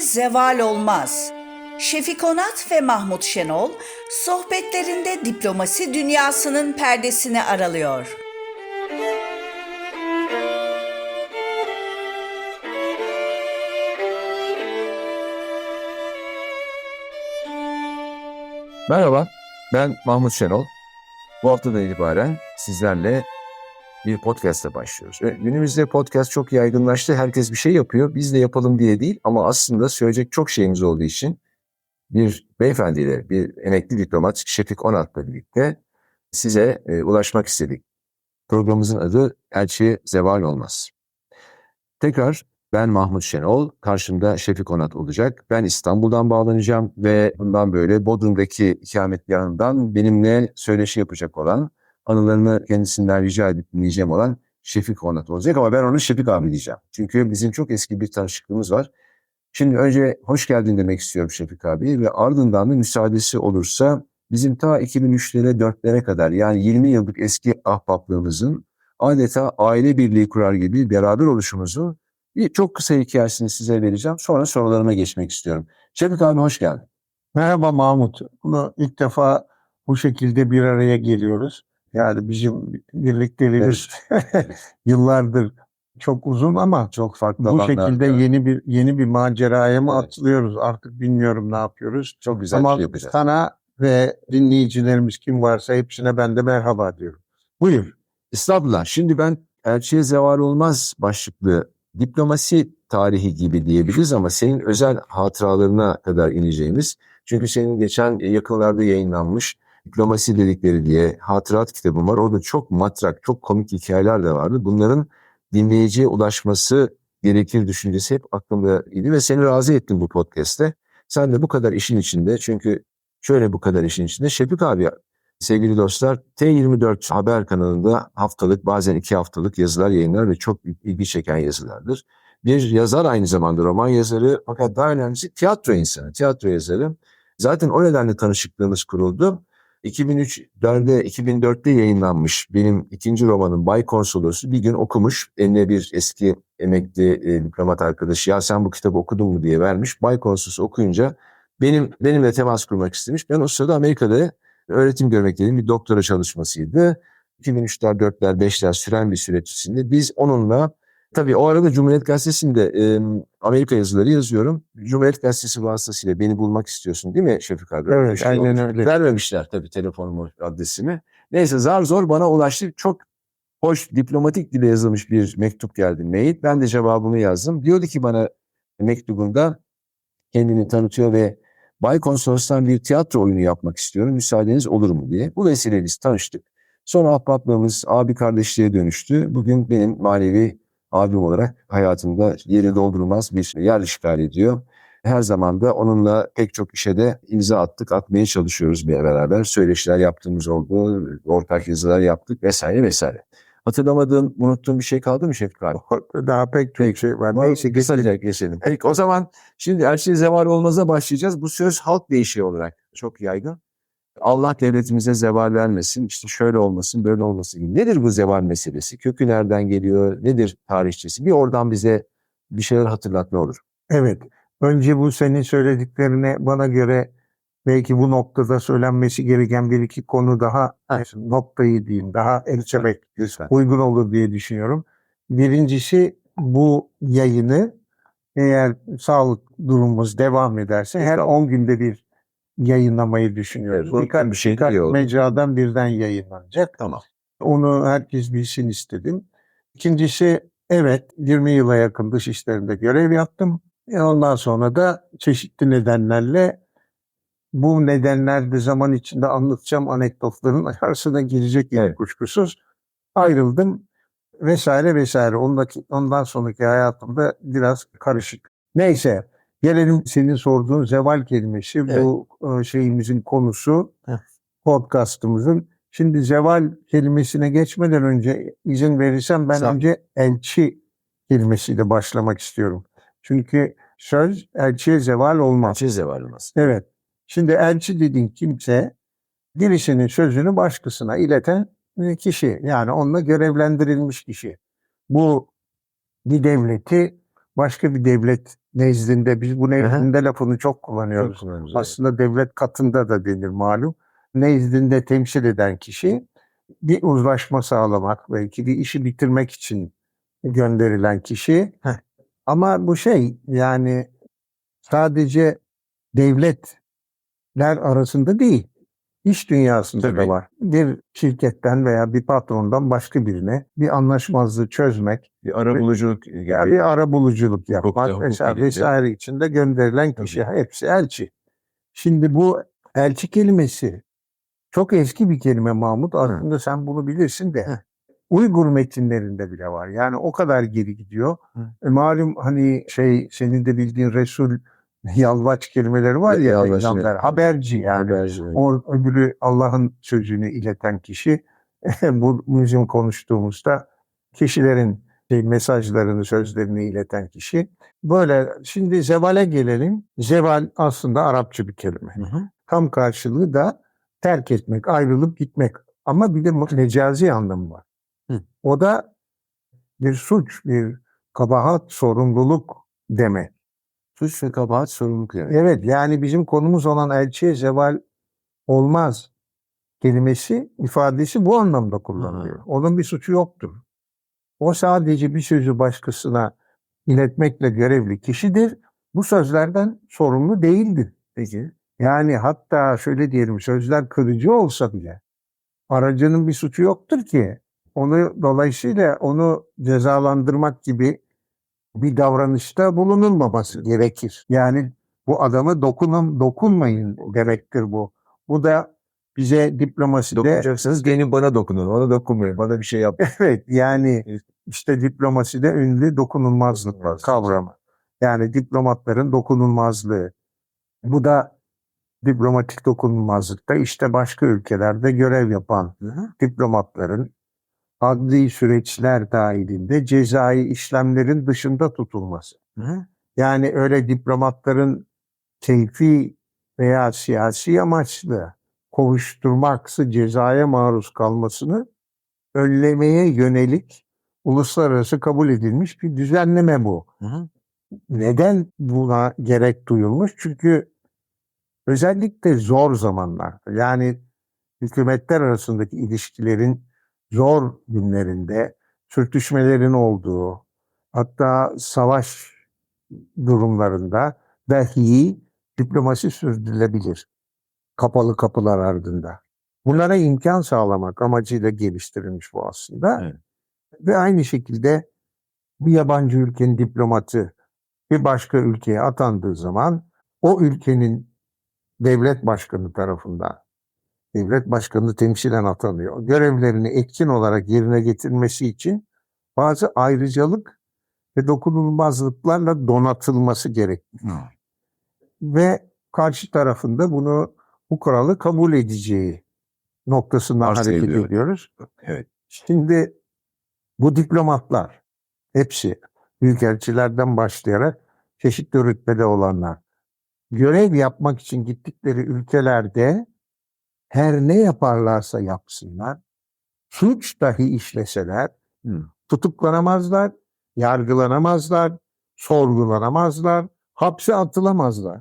Zeval olmaz. Şefik Onat ve Mahmut Şenol sohbetlerinde diplomasi dünyasının perdesini aralıyor. Merhaba, ben Mahmut Şenol. Bu haftadan itibaren sizlerle bir podcast'la başlıyoruz. Günümüzde podcast çok yaygınlaştı. Herkes bir şey yapıyor. Biz de yapalım diye değil ama aslında söyleyecek çok şeyimiz olduğu için bir beyefendiyle, bir emekli diplomat Şefik Onat'la birlikte size e, ulaşmak istedik. Programımızın adı Elçi Zeval Olmaz. Tekrar ben Mahmut Şenol, karşımda Şefik Onat olacak. Ben İstanbul'dan bağlanacağım ve bundan böyle Bodrum'daki ikametgahından benimle söyleşi yapacak olan, anılarını kendisinden rica edip dinleyeceğim olan Şefik Onat olacak. Ama ben onu Şefik abi diyeceğim. Çünkü bizim çok eski bir tanışıklığımız var. Şimdi önce hoş geldin demek istiyorum Şefik abi ve ardından da müsaadesi olursa bizim ta 2003'lere 4'lere kadar yani 20 yıllık eski ahbaplığımızın adeta aile birliği kurar gibi beraber oluşumuzun bir çok kısa hikayesini size vereceğim. Sonra sorularıma geçmek istiyorum. Şefik abi hoş geldin. Merhaba Mahmut. Bunu ilk defa bu şekilde bir araya geliyoruz. Yani bizim birlikteliğimiz yıllardır çok uzun ama Çok farklı bu şekilde yeni bir yeni bir maceraya mı Evet. atılıyoruz? Artık bilmiyorum ne yapıyoruz. çok güzel bir ama şey yapacağız. sana ve dinleyicilerimiz kim varsa hepsine ben de merhaba diyorum. Buyur. Estağfurullah. Şimdi ben elçiye zeval olmaz başlıklı diplomasi tarihi gibi diyebiliriz ama senin özel hatıralarına kadar ineceğimiz. Çünkü senin geçen yakınlarda yayınlanmış diplomasi dedikleri diye hatırat kitabın var. Orada çok matrak, çok komik hikayeler de vardı. Bunların dinleyiciye ulaşması gerekir düşüncesi hep aklımda idi ve seni razı ettim bu podcast'te. Sen de bu kadar işin içinde çünkü şöyle bu kadar işin içinde Şefik abi Sevgili dostlar, T24 haber kanalında haftalık bazen iki haftalık yazılar yayınlar ve çok ilgi çeken yazılardır. Bir yazar aynı zamanda roman yazarı fakat daha önemlisi tiyatro insanı, tiyatro yazarı. Zaten o nedenle tanışıklığımız kuruldu. 2003'lerde, 2004'te yayınlanmış benim ikinci romanım Bay Konsolosu bir gün okumuş. Eline bir eski emekli e, diplomat arkadaşı ya sen bu kitabı okudun mu diye vermiş. Bay Konsolosu okuyunca benim benimle temas kurmak istemiş. Ben o sırada Amerika'da öğretim görmek dediğim bir doktora çalışmasıydı. 2003'ler, 4'ler, 5'ler süren bir süreç içinde biz onunla tabii o arada Cumhuriyet Gazetesi'nde e, Amerika yazıları yazıyorum. Cumhuriyet Gazetesi vasıtasıyla beni bulmak istiyorsun değil mi Şefik abi? Evet, şey aynen öyle. Vermemişler tabii telefonumu, adresimi. Neyse zar zor bana ulaştı. Çok hoş diplomatik dile yazılmış bir mektup geldi mail. Ben de cevabımı yazdım. Diyordu ki bana mektubunda kendini tanıtıyor ve Bay Konsolos'tan bir tiyatro oyunu yapmak istiyorum. Müsaadeniz olur mu diye. Bu vesileyle biz tanıştık. Sonra ahbaplığımız abi kardeşliğe dönüştü. Bugün benim manevi abim olarak hayatımda yeri doldurulmaz bir yer işgal ediyor. Her zaman da onunla pek çok işe de imza attık, atmaya çalışıyoruz bir beraber. Söyleşiler yaptığımız oldu, ortak yazılar yaptık vesaire vesaire. Hatırlamadığım, unuttuğum bir şey kaldı mı Şefik abi? Daha pek çok şey var. Neyse kısaca geçelim. Peki o zaman şimdi her şey zeval olmaza başlayacağız. Bu söz halk deyişi olarak çok yaygın. Allah devletimize zeval vermesin, işte şöyle olmasın, böyle olmasın gibi. Nedir bu zeval meselesi? Kökü nereden geliyor? Nedir tarihçesi? Bir oradan bize bir şeyler hatırlat ne olur? Evet. Önce bu senin söylediklerine bana göre belki bu noktada söylenmesi gereken bir iki konu daha noktayı diyeyim daha elçemek Lütfen. uygun olur diye düşünüyorum. Birincisi bu yayını eğer sağlık durumumuz devam ederse her 10 günde bir yayınlamayı düşünüyoruz. Evet, birkaç, bir şey birkaç mecradan birden yayınlanacak. Tamam. Onu herkes bilsin istedim. İkincisi evet 20 yıla yakın dış işlerinde görev yaptım. E ondan sonra da çeşitli nedenlerle bu nedenlerde zaman içinde anlatacağım anekdotların arasına girecek yani Evet. kuşkusuz. Ayrıldım vesaire vesaire. Ondaki, ondan sonraki hayatımda biraz karışık. Neyse gelelim senin sorduğun zeval kelimesi bu e, şeyimizin konusu Heh. podcastımızın. Şimdi zeval kelimesine geçmeden önce izin verirsen ben Sağ- önce elçi kelimesiyle başlamak istiyorum. Çünkü söz elçiye zeval olmaz. Elçi zeval olmaz. Evet. Şimdi elçi dediğin kimse birisinin sözünü başkasına ileten bir kişi. Yani onunla görevlendirilmiş kişi. Bu bir devleti başka bir devlet nezdinde biz bu nezdinde lafını çok kullanıyoruz. Çok kullanıyoruz, evet. Aslında devlet katında da denir malum. Nezdinde temsil eden kişi bir uzlaşma sağlamak, belki bir işi bitirmek için gönderilen kişi. Heh. Ama bu şey yani sadece devletler arasında değil, iş dünyasında Tabii. da var. Bir şirketten veya bir patrondan başka birine bir anlaşmazlığı çözmek, Bir ara buluculuk gibi. ya bir ara buluculuk yapmak Hukukta, hukuk vesaire, vesaire içinde gönderilen Tabii. kişi hepsi elçi. Şimdi bu elçi kelimesi çok eski bir kelime Mahmut. Aslında sen bunu bilirsin de. Uygur metinlerinde bile var. Yani o kadar geri gidiyor. Hı. E, malum hani şey senin de bildiğin Resul yalvaç kelimeleri var ya. Yalvaç, peygamber, haberci yani. Haberci, evet. O öbürü Allah'ın sözünü ileten kişi. Bu bizim konuştuğumuzda kişilerin şey, mesajlarını, sözlerini ileten kişi. Böyle şimdi zevale gelelim. Zeval aslında Arapça bir kelime. Hı hı. Tam karşılığı da terk etmek, ayrılıp gitmek. Ama bir de mecazi anlamı var. Hı. O da bir suç, bir kabahat, sorumluluk demek. Suç ve kabahat sorumluluk yani. Evet yani bizim konumuz olan elçiye zeval olmaz kelimesi, ifadesi bu anlamda kullanılıyor. Onun bir suçu yoktur. O sadece bir sözü başkasına iletmekle görevli kişidir. Bu sözlerden sorumlu değildir. Peki. Yani hatta şöyle diyelim sözler kırıcı olsa bile aracının bir suçu yoktur ki. Onu dolayısıyla onu cezalandırmak gibi bir davranışta bulunulmaması gerekir. Yani bu adamı dokunun, dokunmayın demektir bu. Bu da bize diplomaside Dokunacaksınız gelin bana dokunun. Ona dokunmayın. Bana bir şey yap. evet yani işte diplomaside ünlü dokunulmazlık kavramı. Yani diplomatların dokunulmazlığı. Bu da diplomatik dokunulmazlıkta işte başka ülkelerde görev yapan Hı hı. diplomatların adli süreçler dahilinde cezai işlemlerin dışında tutulması. Hı. Yani öyle diplomatların keyfi veya siyasi amaçlı kovuşturmaksı cezaya maruz kalmasını önlemeye yönelik uluslararası kabul edilmiş bir düzenleme bu. Hı hı. Neden buna gerek duyulmuş? Çünkü özellikle zor zamanlarda yani hükümetler arasındaki ilişkilerin zor günlerinde sürtüşmelerin olduğu hatta savaş durumlarında dahi diplomasi sürdürülebilir. Kapalı kapılar ardında. Bunlara imkan sağlamak amacıyla geliştirilmiş bu aslında. Evet. Ve aynı şekilde bir yabancı ülkenin diplomatı bir başka ülkeye atandığı zaman o ülkenin devlet başkanı tarafından devlet başkanı temsilen atanıyor. Görevlerini etkin olarak yerine getirmesi için bazı ayrıcalık ve dokunulmazlıklarla donatılması gerekir. Hı. Ve karşı tarafında bunu bu kuralı kabul edeceği noktasından Arz hareket ediliyor. ediyoruz. Evet. Şimdi bu diplomatlar hepsi büyükelçilerden başlayarak çeşitli rütbede olanlar görev yapmak için gittikleri ülkelerde her ne yaparlarsa yapsınlar suç dahi işleseler tutuklanamazlar, yargılanamazlar, sorgulanamazlar, hapse atılamazlar.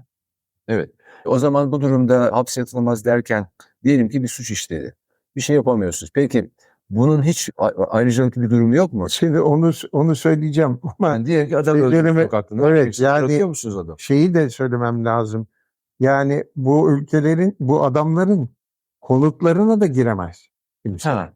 Evet. O zaman bu durumda hapse atılmaz derken diyelim ki bir suç işledi. Bir şey yapamıyorsunuz. Peki bunun hiç ayrıcalıklı bir durumu yok mu? Şimdi onu onu söyleyeceğim ama Yani diyelim ki adam öldü Şeylerimi- sokakta. Evet, Evet, yani- musunuz adam? şeyi de söylemem lazım. Yani bu ülkelerin, bu adamların konutlarına da giremez kimse. Ha.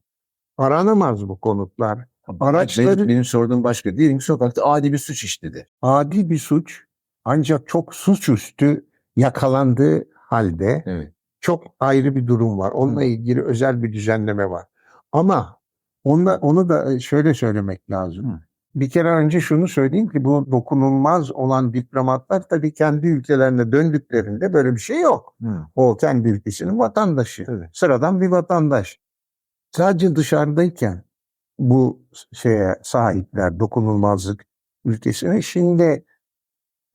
Aranamaz bu konutlar. Araçları- Benim, benim sorduğum başka. Diyelim ki sokakta adi bir suç işledi. Adi bir suç ancak çok suçüstü yakalandığı halde Evet. çok ayrı bir durum var. Onunla Hı. ilgili özel bir düzenleme var. Ama onunla, onu da e, şöyle söylemek lazım. Hı. Bir kere önce şunu söyleyeyim ki bu dokunulmaz olan diplomatlar tabii kendi ülkelerine döndüklerinde böyle bir şey yok. Hı. O kendi ülkesinin vatandaşı. Tabii. Sıradan bir vatandaş. Sadece dışarıdayken bu şeye sahipler dokunulmazlık ülkesine şimdi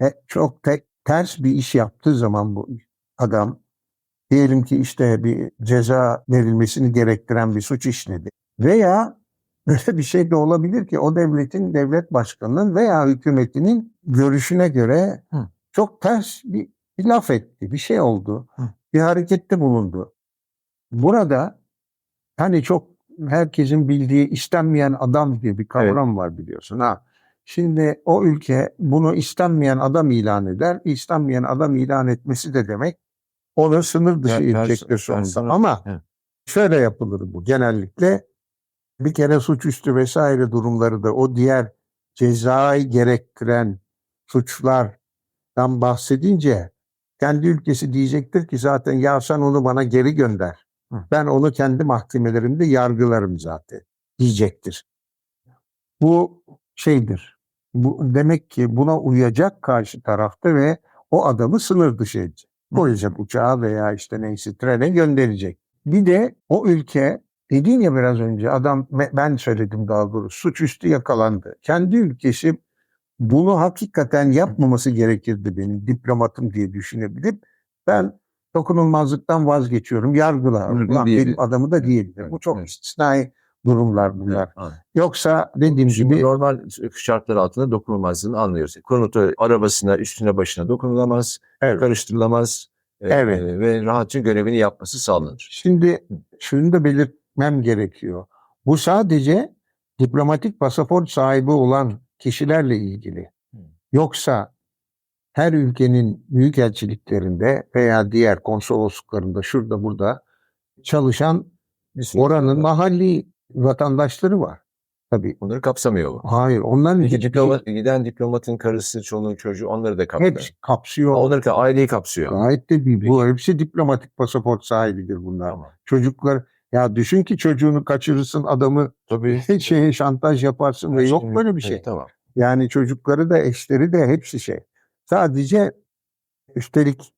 e, çok te- ters bir iş yaptığı zaman bu adam diyelim ki işte bir ceza verilmesini gerektiren bir suç işledi veya Böyle bir şey de olabilir ki o devletin devlet başkanının veya hükümetinin görüşüne göre Hı. çok ters bir, bir laf etti, bir şey oldu, Hı. bir harekette bulundu. Burada hani çok herkesin bildiği istenmeyen adam diye bir kavram var biliyorsun ha. Şimdi o ülke bunu istenmeyen adam ilan eder. İstenmeyen adam ilan etmesi de demek onu sınır dışı edecektir sonunda. Ama Evet. şöyle yapılır bu genellikle bir kere suçüstü vesaire durumları da o diğer cezayı gerektiren suçlardan bahsedince kendi ülkesi diyecektir ki zaten ya sen onu bana geri gönder. Ben onu kendi mahkemelerimde yargılarım zaten diyecektir. Bu şeydir. Bu demek ki buna uyacak karşı tarafta ve o adamı sınır dışı edecek. Koyacak uçağa veya işte neyse trene gönderecek. Bir de o ülke dediğin ya biraz önce adam ben söyledim daha doğrusu suçüstü yakalandı. Kendi ülkesi bunu hakikaten yapmaması gerekirdi benim diplomatım diye düşünebilip ben dokunulmazlıktan vazgeçiyorum yargıla. Ulan benim adamı da diyebilir. Bu çok evet. istisnai durumlar bunlar. Evet. Yoksa dediğim Şimdi gibi normal şartlar altında dokunulmazlığını anlıyoruz. Konutu arabasına, üstüne, başına dokunulamaz, Evet. karıştırılamaz e, Evet. e, ve rahatça görevini yapması sağlanır. Şimdi şunu da belirtmem gerekiyor. Bu sadece diplomatik pasaport sahibi olan kişilerle ilgili. Hı. Yoksa her ülkenin büyükelçiliklerinde veya diğer konsolosluklarında şurada burada çalışan Bir oranın mahalli vatandaşları var. Tabii. Onları kapsamıyor bu. Hayır, onların Peki hiçbir- diplomat, giden diplomatın karısı, çoluğu, çocuğu onları da kapsıyor. hepsi kapsıyor. Onları da aileyi kapsıyor. Gayet de değil. Bu hepsi diplomatik pasaport sahibidir bunlar. Tamam. Çocuklar ya düşün ki çocuğunu kaçırırsın adamı Tabii. şeye şantaj yaparsın ve yok böyle bir şey. Evet, tamam. Yani çocukları da eşleri de hepsi şey. Sadece üstelik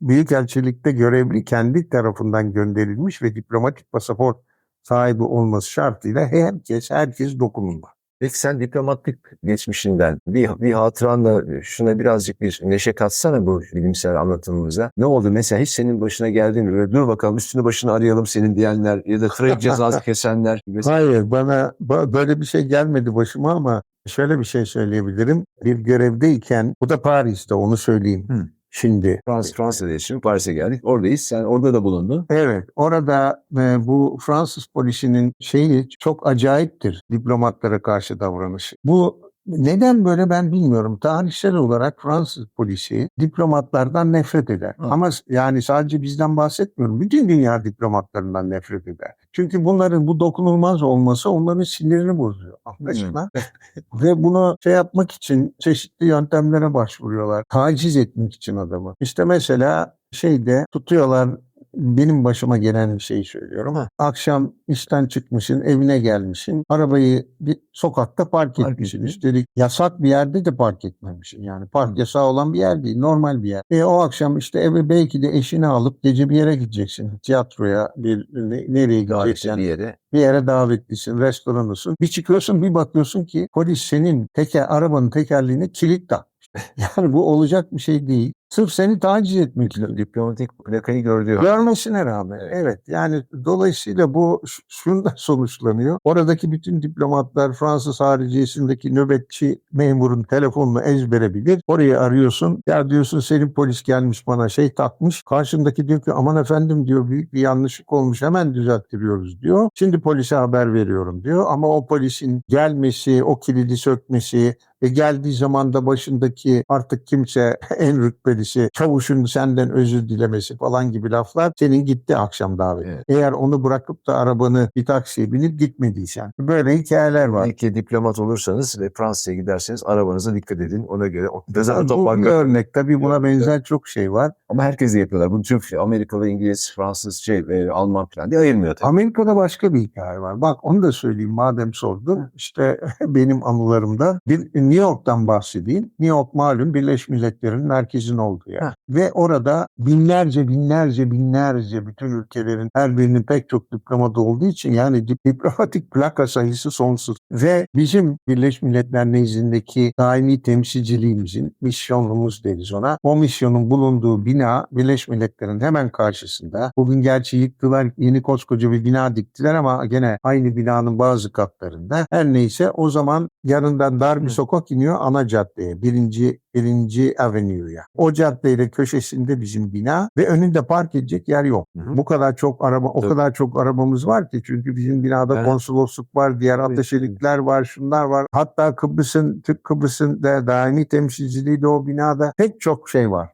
Büyükelçilikte görevli kendi tarafından gönderilmiş ve diplomatik pasaport sahibi olması şartıyla herkes herkes dokunulmaz. Peki sen diplomatlık geçmişinden bir, bir hatıranla şuna birazcık bir neşe katsana bu bilimsel anlatımımıza. Ne oldu mesela hiç senin başına geldi mi? Böyle dur bakalım üstünü başını arayalım senin diyenler ya da trafik cezası kesenler. Mesela Hayır bana ba- böyle bir şey gelmedi başıma ama şöyle bir şey söyleyebilirim. Bir görevdeyken bu da Paris'te onu söyleyeyim Hı. Şimdi. Frans, Fransa'da şimdi Paris'e geldik. Oradayız. Sen orada da bulundun. Evet, orada e, bu Fransız polisinin şeyi çok acayiptir diplomatlara karşı davranışı. Bu neden böyle ben bilmiyorum. Tarihsel olarak Fransız polisi diplomatlardan nefret eder. Hı. Ama yani sadece bizden bahsetmiyorum. Bütün dünya diplomatlarından nefret eder. Çünkü bunların bu dokunulmaz olması onların sinirini bozuyor. Anlaşılan. Ve bunu şey yapmak için çeşitli yöntemlere başvuruyorlar. Taciz etmek için adamı. İşte mesela şeyde tutuyorlar benim başıma gelen bir şeyi söylüyorum. Ha. Akşam işten çıkmışsın, evine gelmişsin. Arabayı bir sokakta park Park etmişsin. etmiş. Üstelik yasak bir yerde de park etmemişsin. Yani park yasağı olan bir yer değil, normal bir yer. E o akşam işte eve belki de eşini alıp gece bir yere gideceksin. Tiyatroya, bir ne- nereye gideceksin? bir yere. bir yere davetlisin, restoranısın. Bir çıkıyorsun bir bakıyorsun ki polis senin teker, arabanın tekerleğine kilit takmış. Yani bu olacak bir şey değil. Sırf seni taciz etmek için. Diplomatik plakayı gördüğü Görmesine rağmen. Evet. Yani dolayısıyla bu ş- şundan sonuçlanıyor. Oradaki bütün diplomatlar Fransız hariciyesindeki nöbetçi memurun telefonunu ezbere bilir. Orayı arıyorsun. Ya diyorsun senin polis gelmiş bana şey takmış. Karşındaki diyor ki aman efendim diyor büyük bir yanlışlık olmuş hemen düzelttiriyoruz diyor. Şimdi polise haber veriyorum diyor. Ama o polisin gelmesi, o kilidi sökmesi, ve geldiği zaman da başındaki artık kimse en rütbelisi çavuşun senden özür dilemesi falan gibi laflar senin gitti akşam daveti. Evet. Eğer onu bırakıp da arabanı bir taksiye binip gitmediysen. Böyle hikayeler var. Belki diplomat olursanız ve Fransa'ya giderseniz arabanıza dikkat edin. Ona göre o gaza Bu bir örnek tabii buna benzer çok şey var. Ama herkes de yapıyorlar. Bunu Türk, Amerikalı, İngiliz, Fransız, şey, e, Alman falan diye ayırmıyor tabii. Amerika'da başka bir hikaye var. Bak onu da söyleyeyim madem sordun. İşte benim anılarımda bir New York'tan bahsedeyim. New York malum Birleşmiş Milletler'in merkezin olduğu yer. Heh. Ve orada binlerce binlerce binlerce bütün ülkelerin her birinin pek çok diplomatı olduğu için yani dip- diplomatik plaka sayısı sonsuz. Ve bizim Birleşmiş Milletler nezdindeki daimi temsilciliğimizin misyonumuz deriz ona. O misyonun bulunduğu bina Birleşmiş Milletler'in hemen karşısında. Bugün gerçi yıktılar yeni koskoca bir bina diktiler ama gene aynı binanın bazı katlarında. Her neyse o zaman yanından dar bir sokak iniyor ana caddeye. Birinci, birinci Avenue'ya. O caddeyle köşesinde bizim bina ve önünde park edecek yer yok. Hı hı. Bu kadar çok araba, o Tabii. kadar çok arabamız var ki çünkü bizim binada Evet. konsolosluk var, diğer Tabii. Ateşelikler var, şunlar var. Hatta Kıbrıs'ın, Türk Kıbrıs'ın da daimi temsilciliği de o binada pek çok şey var.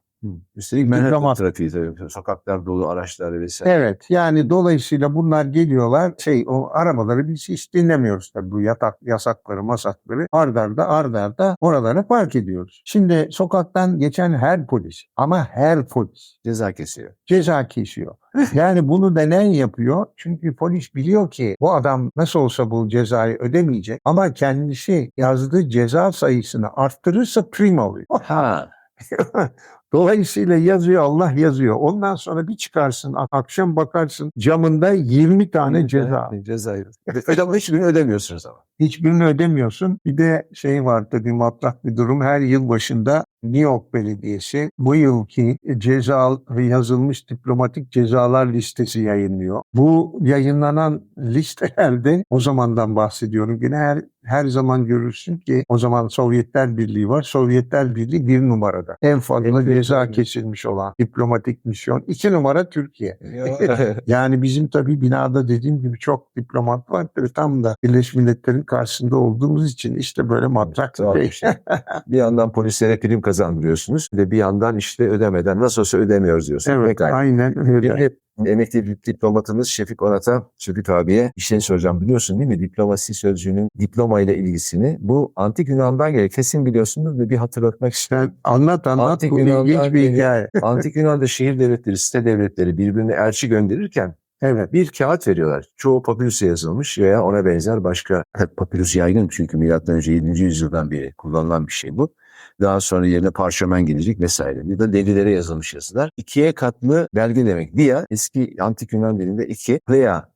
Üstelik Manhattan trafiği tabii. Sokaklar dolu, araçlar vesaire. Evet yani dolayısıyla bunlar geliyorlar şey o arabaları biz hiç dinlemiyoruz tabii bu yatak, yasakları masakları ardarda ardarda oralara park ediyoruz. Şimdi sokaktan geçen her polis ama her polis Ceza kesiyor. ceza kesiyor. Yani bunu neden yapıyor? Çünkü polis biliyor ki bu adam nasıl olsa bu cezayı ödemeyecek ama kendisi yazdığı ceza sayısını arttırırsa prim alıyor. Ha. Dolayısıyla yazıyor Allah yazıyor. Ondan sonra bir çıkarsın ak- akşam bakarsın camında 20 tane ceza. Ceza. Ödem, hiçbirini ödemiyorsunuz ama. Hiçbirini ödemiyorsun. Bir de şey var tabii matlak bir durum. Her yıl başında New York Belediyesi bu yılki ceza yazılmış diplomatik cezalar listesi yayınlıyor. Bu yayınlanan listelerde o zamandan bahsediyorum. Yine her her zaman görürsün ki o zaman Sovyetler Birliği var. Sovyetler Birliği bir numarada. En fazla ceza kesilmiş olan diplomatik misyon. İki numara Türkiye. Yani bizim tabii binada dediğim gibi çok diplomat var. Tam da Birleşmiş Milletler'in karşısında olduğumuz için işte böyle matrak Tuhaf bir bir şey. şey. bir yandan polislere prim kazandırıyorsunuz. Bir de bir yandan işte ödemeden nasıl olsa ödemiyoruz diyorsun. evet Pekala. aynen öyle. Şimdi emekli diplomatımız Şefik Onat'a, Şefik abiye bir şey soracağım. Biliyorsun değil mi? Diplomasi sözcüğünün diploma ile ilgisini. Bu antik Yunan'dan geliyor. Kesin biliyorsunuz da bir hatırlatmak istedim. Sen anlat anlat Antik bu Yunan'dan bir hikaye. antik Yunan'da şehir devletleri, site devletleri birbirine elçi gönderirken Evet. bir kağıt veriyorlar. Çoğu papirüse yazılmış veya ona benzer başka papirüs yaygın çünkü milattan önce 7. yüzyıldan beri kullanılan bir şey bu. Daha sonra yerine parşömen gelecek vesaire. Bir de delilere yazılmış yazılar. İkiye katlı belge demek. Dia eski antik Yunan dilinde iki, plea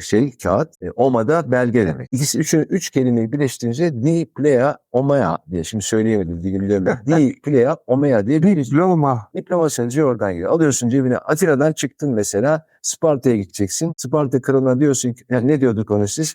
şey kağıt, e, oma da belge demek. İkisi üçünü üç kelimeyi birleştirince di plea omaya diye şimdi söyleyemedim dilim dönmedi. Di plea omaya diye bir Diploma. Diploma sözcüğü oradan geliyor. Alıyorsun cebine Atina'dan çıktın mesela Sparta'ya gideceksin. Sparta kralına diyorsun ki ya ne diyorduk ona siz?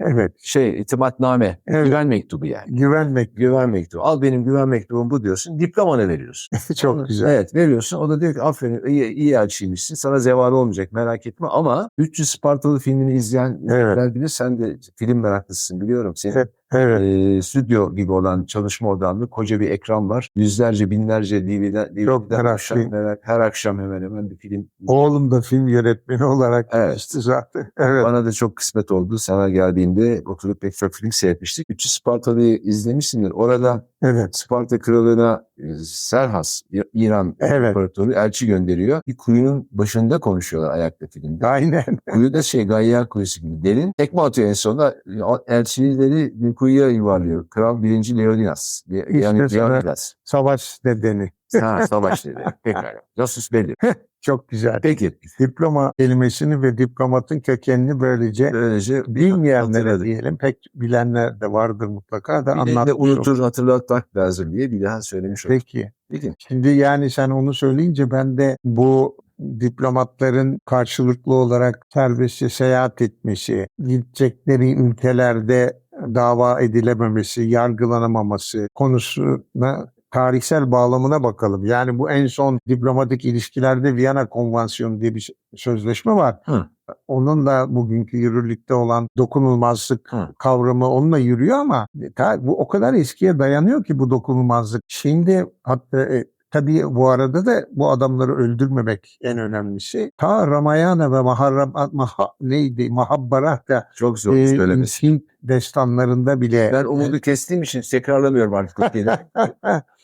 Evet. Şey itimatname, Evet. güven mektubu yani. Güvenmek Güven mektubu. Al benim güven mektubum bu diyorsun. Diplomanı veriyorsun. çok güzel. Evet veriyorsun. O da diyor ki aferin iyi, iyi elçiymişsin. Sana zeval olmayacak merak etme. Ama 300 Spartalı filmini izleyenler Evet. bilir. Sen de film meraklısın biliyorum. Senin Evet. Evet. e, stüdyo gibi olan çalışma odanlı koca bir ekran var. Yüzlerce binlerce DVD, DVD'den meraklıyım. akşam, merak, her akşam hemen hemen bir film. Oğlum da film yönetmeni olarak Evet. zaten. Evet. Bana da çok kısmet oldu. Sana geldiğinde oturup pek çok film seyretmiştik. 300 Spartalı'yı izlemişsindir. Orada Evet. Sparta kralına e, Serhas, İran Evet. imparatoru elçi gönderiyor. Bir kuyunun başında konuşuyorlar ayakta filmde. Aynen. Kuyu da şey Gayyar kuyusu gibi derin. Tekme atıyor en sonunda. O Elçileri kuyuya yuvarlıyor. Kral 1. Leonidas. Le- Yani İşte Leonidas. Savaş nedeni. Ha savaş dedi. Pekala. Casus belli. Çok güzel. Peki. Diploma kelimesini ve diplomatın kökenini böylece Böylece bilmeyenlere diyelim pek bilenler de vardır mutlaka da anlatmış unutur hatırlatmak lazım diye bir daha söylemiş olduk. Peki. Peki. Şimdi yani sen onu söyleyince ben de bu diplomatların karşılıklı olarak serbestçe seyahat etmesi, gidecekleri ülkelerde dava edilememesi, yargılanamaması konusuna tarihsel bağlamına bakalım. Yani bu en son diplomatik ilişkilerde Viyana Konvansiyonu diye bir sözleşme var. Hı. Onunla bugünkü yürürlükte olan dokunulmazlık Hı. kavramı onunla yürüyor ama ta- bu o kadar eskiye dayanıyor ki bu dokunulmazlık. Şimdi hatta e, tabii bu arada da bu adamları öldürmemek en önemlisi. Ta Ramayana ve Maharram, Maha, neydi Mahabbarat da Çok zor e, söylemesi. Hint destanlarında bile Ben umudu kestiğim için tekrarlamıyorum artık.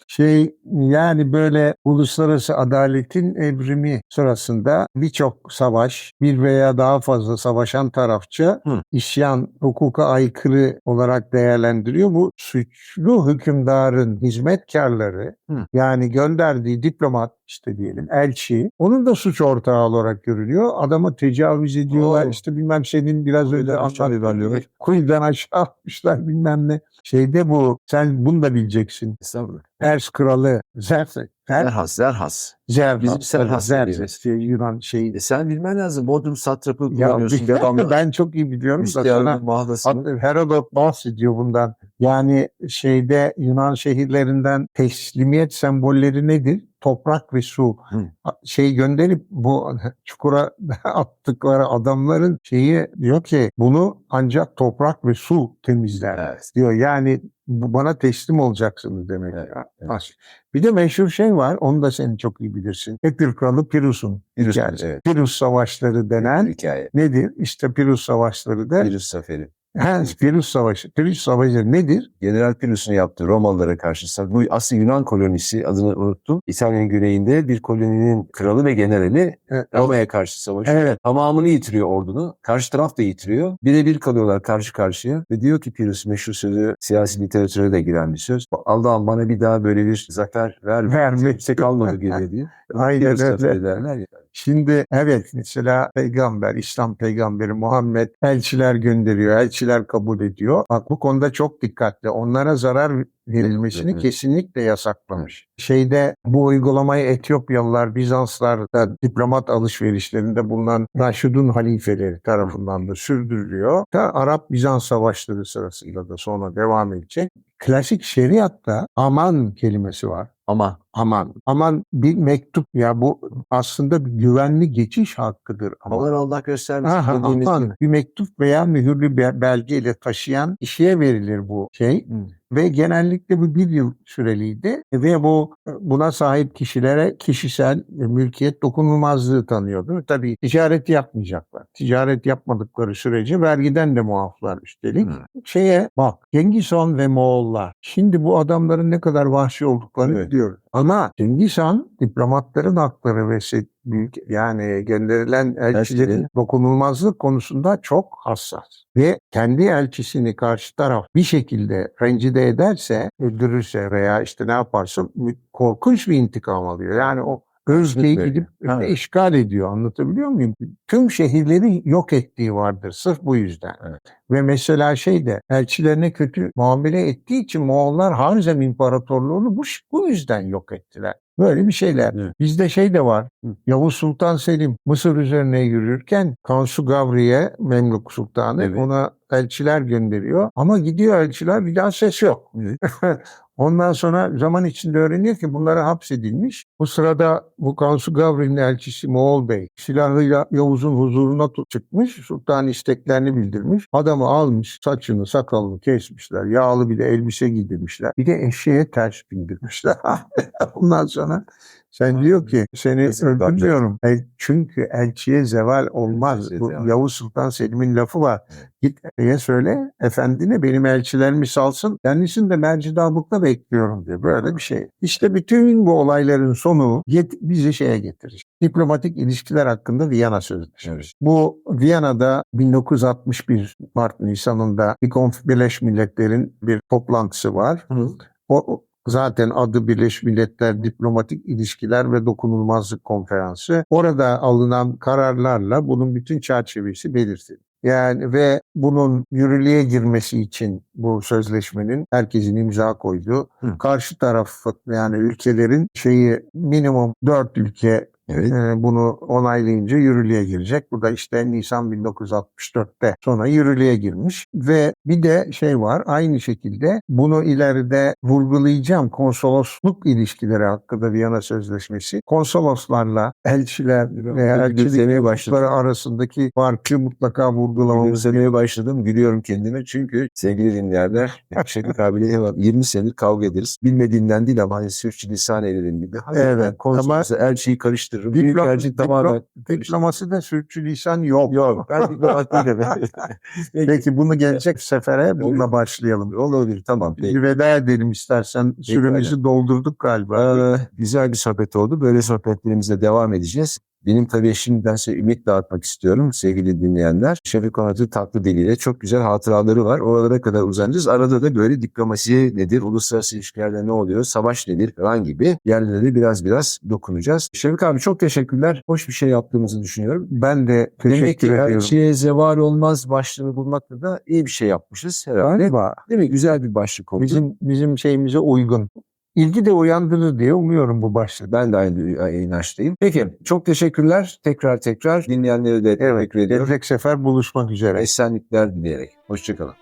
Şey yani böyle uluslararası adaletin evrimi sırasında birçok savaş, bir veya daha fazla savaşan tarafça Hı. isyan hukuka aykırı olarak değerlendiriyor. Bu suçlu hükümdarın hizmetkarları Hı. yani gönderdiği diplomat işte diyelim elçi onun da suç ortağı olarak görülüyor. Adama tecavüz ediyorlar Oo. işte bilmem senin biraz yuvarlıyorlar. gibi. Kuyudan aşağı atmışlar bilmem ne. Şeyde bu sen bunu da bileceksin. Estağfurullah. Pers kralı Zerse. Zer, Zerhas, Zerhas. Zer, bizim Serhas diyoruz. şey, Yunan şeyi. E sen bilmen lazım. Bodrum satrapı Ya, kullanıyorsun. devamlı. ben çok iyi biliyorum da sana mahlasını. Herodot bahsediyor bundan. Yani şeyde Yunan şehirlerinden teslimiyet sembolleri nedir? Toprak ve su. Hı. Şey gönderip bu çukura attıkları adamların şeyi diyor ki bunu ancak toprak ve su temizler Evet. diyor. Yani bana teslim olacaksınız demek. Evet, ya. evet. Bir de meşhur şey var. Onu da sen çok iyi bilirsin. Epir kralı Pirus'un Pirus, hikayesi. evet. Pirus savaşları denen Hikaye. nedir? İşte Pirus savaşları da Pirus Zaferi. Ha, Pirus Savaşı. Pirus Savaşı nedir? General Pirus'un yaptığı Romalılara karşı bu aslında Yunan kolonisi adını unuttum. İtalya'nın güneyinde bir koloninin kralı ve generali Evet. Roma'ya karşı savaşıyor. Evet. Tamamını yitiriyor ordunu. Karşı taraf da yitiriyor. Birebir kalıyorlar karşı karşıya. Ve diyor ki Pirus meşhur sözü siyasi literatüre de giren bir söz. Allah'ım bana bir daha böyle bir zafer ver. Verme. Kimse kalmadı geriye diye. Aynen öyle. Şimdi evet mesela peygamber, İslam peygamberi Muhammed elçiler gönderiyor, elçiler kabul ediyor. Bak bu konuda çok dikkatli. Onlara zarar verilmesini Evet. kesinlikle yasaklamış. Şeyde bu uygulamayı Etiyopyalılar, Bizanslar da diplomat alışverişlerinde bulunan Raşidun halifeleri tarafından da sürdürülüyor. Da Arap-Bizans savaşları sırasında da sonra devam edecek. Klasik şeriatta aman kelimesi var. Ama Aman. Aman bir mektup ya bu aslında bir güvenli geçiş hakkıdır. Aman. Allah Allah göstermesin Aha, dediğiniz aman. gibi. Bir mektup veya mühürlü bir belgeyle taşıyan kişiye verilir bu şey. Hı. Ve genellikle bu bir yıl süreliydi. Ve bu buna sahip kişilere kişisel mülkiyet dokunulmazlığı tanıyordu. Tabii ticaret yapmayacaklar. Ticaret yapmadıkları sürece vergiden de muaflar üstelik. Hı. Şeye bak Cengiz Han ve Moğollar. Şimdi bu adamların ne kadar vahşi olduklarını Evet. biliyoruz. Ama Cengiz Han diplomatların hakları ve büyük yani gönderilen elçilerin dokunulmazlık konusunda çok hassas. Ve kendi elçisini karşı taraf bir şekilde rencide ederse, öldürürse veya işte ne yaparsa mü- korkunç bir intikam alıyor. Yani o Özge'yi gidip Evet. işgal ediyor. Anlatabiliyor muyum? Tüm şehirleri yok ettiği vardır sırf bu yüzden. Evet. Ve mesela şey de elçilerine kötü muamele ettiği için Moğollar Harzem İmparatorluğunu bu, bu yüzden yok ettiler. Böyle bir şeyler. Evet. Bizde şey de var. Yavuz Sultan Selim Mısır üzerine yürürken Kansu Gavri'ye Memluk Sultanı Evet. ona elçiler gönderiyor. Ama gidiyor elçiler bir daha ses yok. Ondan sonra zaman içinde öğreniyor ki bunlara hapsedilmiş. Bu sırada bu Kansu Gavri'nin elçisi Moğol Bey silahıyla Yavuz'un huzuruna çıkmış. Sultan isteklerini bildirmiş. Adamı almış saçını sakalını kesmişler. Yağlı bir de elbise giydirmişler. Bir de eşeğe ters bindirmişler. Ondan sonra sen diyor ki seni Kesin öldürmüyorum. El, çünkü elçiye zeval olmaz. Elçiye Bu. Yavuz Sultan Selim'in lafı var. Evet. Git diye söyle efendine benim elçilerimi salsın. Kendisini de Mercidabuk'ta bekliyorum diyor. Böyle bir şey. İşte bütün bu olayların sonu yet- bizi şeye getirir. Diplomatik ilişkiler hakkında Viyana Sözleşmesi. Evet. Bu Viyana'da 1961 Mart Nisan'ında bir Birleşmiş Milletler'in bir toplantısı var. O o- zaten adı Birleşmiş Milletler Diplomatik İlişkiler ve Dokunulmazlık Konferansı. Orada alınan kararlarla bunun bütün çerçevesi belirtildi. Yani ve bunun yürürlüğe girmesi için bu sözleşmenin herkesin imza koyduğu Hı. karşı taraf yani ülkelerin şeyi minimum dört ülke Evet. e, bunu onaylayınca yürürlüğe girecek. Bu da işte Nisan 1964'te sonra yürürlüğe girmiş. Ve bir de şey var aynı şekilde bunu ileride vurgulayacağım konsolosluk ilişkileri hakkında Viyana Sözleşmesi. Konsoloslarla elçiler veya başladım. arasındaki farkı mutlaka vurgulamamız Gülümsemeye başladım. Gülüyorum kendime. Çünkü sevgili dinleyenler kabiliyeti var. 20 senedir kavga ederiz. Bilmediğinden değil ama hani sürçülisan eyledim gibi. Hadi Evet, ben konsolosa elçiyi karıştırırım. Büyük Diplom- elçi diplom- tamamen Diplomaside sürçülisan yok. Yok ben diplomat değilim. Peki bunu gelecek sefere bununla başlayalım. Olabilir tamam. Peki. Bir veda edelim istersen. Süremizi doldurduk galiba. Ee, güzel bir sohbet oldu. Böyle sohbetlerimize devam edeceğiz. Benim tabii şimdiden size ümit dağıtmak istiyorum sevgili dinleyenler. Şefik Onat'ın tatlı diliyle çok güzel hatıraları var. Oralara kadar uzanacağız. Arada da böyle diplomasi nedir, uluslararası ilişkilerde ne oluyor, savaş nedir falan gibi yerlere biraz biraz dokunacağız. Şefik abi çok teşekkürler. Hoş bir şey yaptığımızı düşünüyorum. Ben de Demek teşekkür ki her ediyorum. şeye zeval olmaz başlığını bulmakla da iyi bir şey yapmışız herhalde. Galiba Değil mi? Güzel bir başlık oldu. bizim bizim şeyimize uygun. İlgi de uyandırır diye umuyorum bu başlık. Ben de aynı aynı inançtayım. Peki çok teşekkürler. Tekrar tekrar dinleyenlere de Evet, teşekkür ediyorum. gelecek sefer buluşmak üzere. Esenlikler dileyerek. Hoşçakalın.